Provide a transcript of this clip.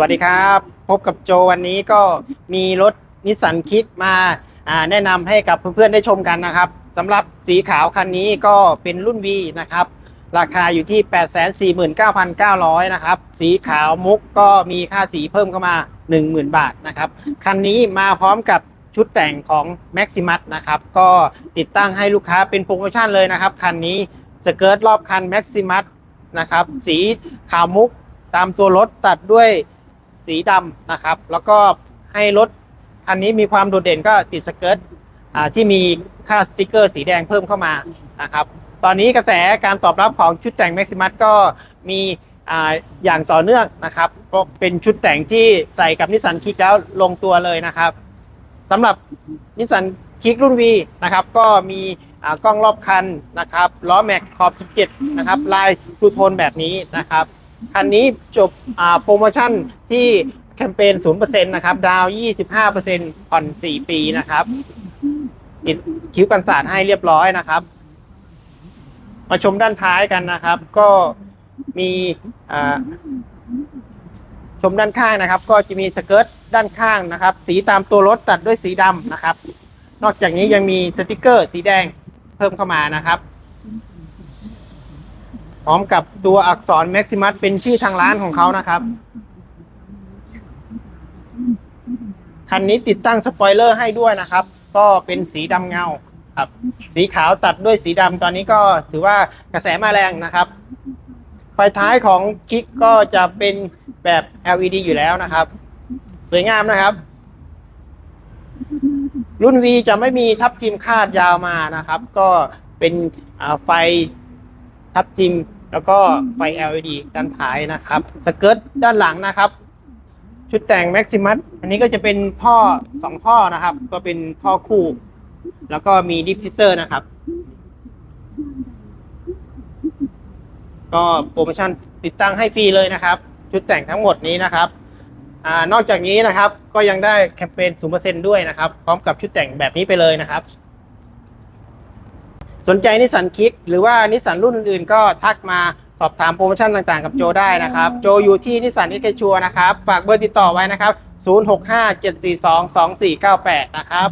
วัสดีครับ พบกับโจวันนี้ก็มีรถนิสสันคิกมาอ่าแนะนำให้กับเพื่อนๆได้ชมกันนะครับสำหรับสีขาวคันนี้ก็เป็นรุ่น V นะครับ ราคาอยู่ที่ 849,900 นะครับ สีขาวมุกก็มีค่าสีเพิ่มเข้ามา 10,000 บาทนะครับ คันนี้มาพร้อมกับชุดแต่งของ Maximus นะครับ ก็ติดตั้งให้ลูกค้าเป็นโปรโมชั่นเลยนะครับ คันนี้สเกิร์ตรอบคัน Maximus นะครับ สีขาวมุกตามตัวรถตัดด้วย สีดำนะครับ แล้วก็ให้รถคันนี้มีความโดดเด่นก็ติดสเกิร์ตที่มีค่าสติกเกอร์สีแดงเพิ่มเข้ามานะครับ ตอนนี้กระแสการตอบรับของชุดแต่ง Maximus ก็มีออย่างต่อเนื่องนะครับเป็นชุดแต่งที่ใส่กับนิสสันคิกแล้วลงตัวเลยนะครับสำหรับนิสสันคิกรุ่น V นะครับ ก็มีกล้องรอบคันนะครับล้อแม็กขอบ 17 นะครับ ลายทูโทนแบบนี้นะครับ คันนี้จบโปรโมชั่นที่แคมเปญ 0%นะครับ ดาว 25%ผ่อน 4 ปีนะครับติดคิ้วกันศาสตร์ให้เรียบร้อยนะครับ มาชมด้านท้ายกันนะครับ ก็มีชมด้านข้างนะครับ ก็จะมีสเกิร์ตด้านข้างนะครับ สีตามตัวรถตัดด้วยสีดำนะครับ นอกจากนี้ยังมีสติกเกอร์สีแดงเพิ่มเข้ามานะครับ ร้อมกับตัวอักษร Maximus เป็นชื่อทางร้านของเขานะครับ คันนี้ติดตั้งสปอยเลอร์ให้ด้วยนะครับ ก็เป็นสีดำเงาครับ สีขาวตัดด้วยสีดำตอนนี้ก็ถือว่ากระแสมาแรงนะครับ ไฟท้ายของคิกก็จะเป็นแบบ LED อยู่แล้วนะครับ สวยงามนะครับ รุ่น V จะไม่มีทับทิมคาดยาวมานะครับ ก็เป็นไฟทับทิม แล้วก็ไฟ LED ด้านท้ายนะครับสเกิร์ตด้านหลังนะครับ ชุดแต่ง Maximus อันนี้ก็จะเป็นท่อสองท่อนะครับ ก็เป็นท่อคู่ แล้วก็มีดิฟฟิเซอร์นะครับ ก็โปรโมชั่นติดตั้งให้ฟรีเลยนะครับ ชุดแต่งทั้งหมดนี้นะครับอานอกจากนี้นะครับก็ยังได้แคมเปญ 0%ด้วยนะครับ พร้อมกับชุดแต่งแบบนี้ไปเลยนะครับ สนใจนิสสันคิกหรือว่านิสสันรุ่นอื่นๆ ก็ทักมาสอบถามโปรโมชั่นต่างๆ กับโจได้นะครับ โจอยู่ที่นิสสันเอเชัวนะครับ ฝากเบอร์ติดต่อไว้นะครับ 0657422498 นะครับ